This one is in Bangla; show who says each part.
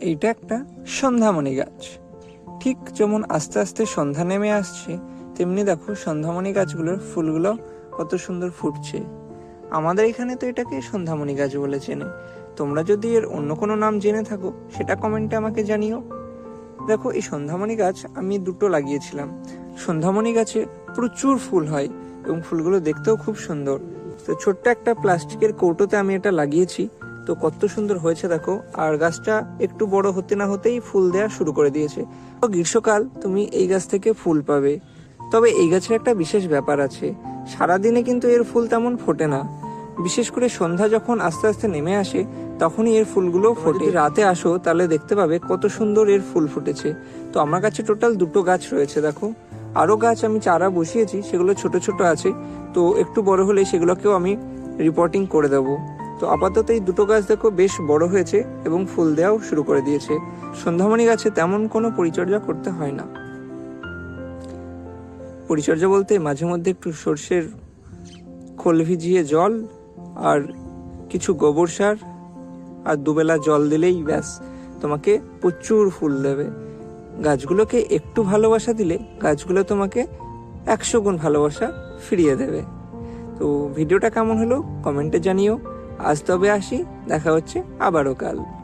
Speaker 1: এইটা একটা সন্ধ্যামণি গাছ। ঠিক যেমন আস্তে আস্তে সন্ধ্যা নেমে আসছে, তেমনি দেখো সন্ধ্যামণি গাছগুলোর ফুলগুলো কত সুন্দর ফুটছে। আমাদের এখানে তো এটাকে সন্ধ্যামণি গাছ বলে চেনে। তোমরা যদি এর অন্য কোনো নাম জেনে থাকো, সেটা কমেন্টে আমাকে জানিও। দেখো এই সন্ধ্যামণি গাছ আমি দুটো লাগিয়েছিলাম। সন্ধ্যামণি গাছে প্রচুর ফুল হয় এবং ফুলগুলো দেখতেও খুব সুন্দর। তো ছোট্ট একটা প্লাস্টিকের কৌটোতে আমি এটা লাগিয়েছি। তো কত সুন্দর হয়েছে দেখো। আর গাছটা একটু বড় হতে না হতেই ফুল দেওয়া শুরু করে দিয়েছে। তো গ্রীষ্মকাল, তুমি এই গাছ থেকে ফুল পাবে। তবে এই গাছের একটা বিশেষ ব্যাপার আছে। সারাদিনে কিন্তু এর ফুল তেমন ফোটে না। বিশেষ করে সন্ধ্যা যখন আস্তে আস্তে নেমে আসে, তখনই এর ফুলগুলো ফোটে। রাতে আসো, তাহলে দেখতে পাবে কত সুন্দর এর ফুল ফুটেছে। তো আমার কাছে টোটাল দুটো গাছ রয়েছে দেখো। আরও গাছ আমি চারা বসিয়েছি, সেগুলো ছোট ছোট আছে। তো একটু বড় হলে সেগুলোকেও আমি রিপোর্টিং করে দেবো। তো আপাতত এই দুটো গাছ দেখো বেশ বড় হয়েছে এবং ফুল দেওয়াও শুরু করে দিয়েছে। সন্ধ্যামণি গাছে তেমন কোনো পরিচর্যা করতে হয় না। পরিচর্যা বলতে মাঝে মধ্যে একটু সর্ষের খোল ভিজিয়ে জল আর কিছু গোবর সার আর দুবেলা জল দিলেই ব্যাস, তোমাকে প্রচুর ফুল দেবে। গাছগুলোকে একটু ভালোবাসা দিলে গাছগুলো তোমাকে একশো গুণ ভালোবাসা ফিরিয়ে দেবে। তো ভিডিওটা কেমন হলো কমেন্টে জানিও। আজ তবে আসি দেখা হচ্ছে আবারও কাল।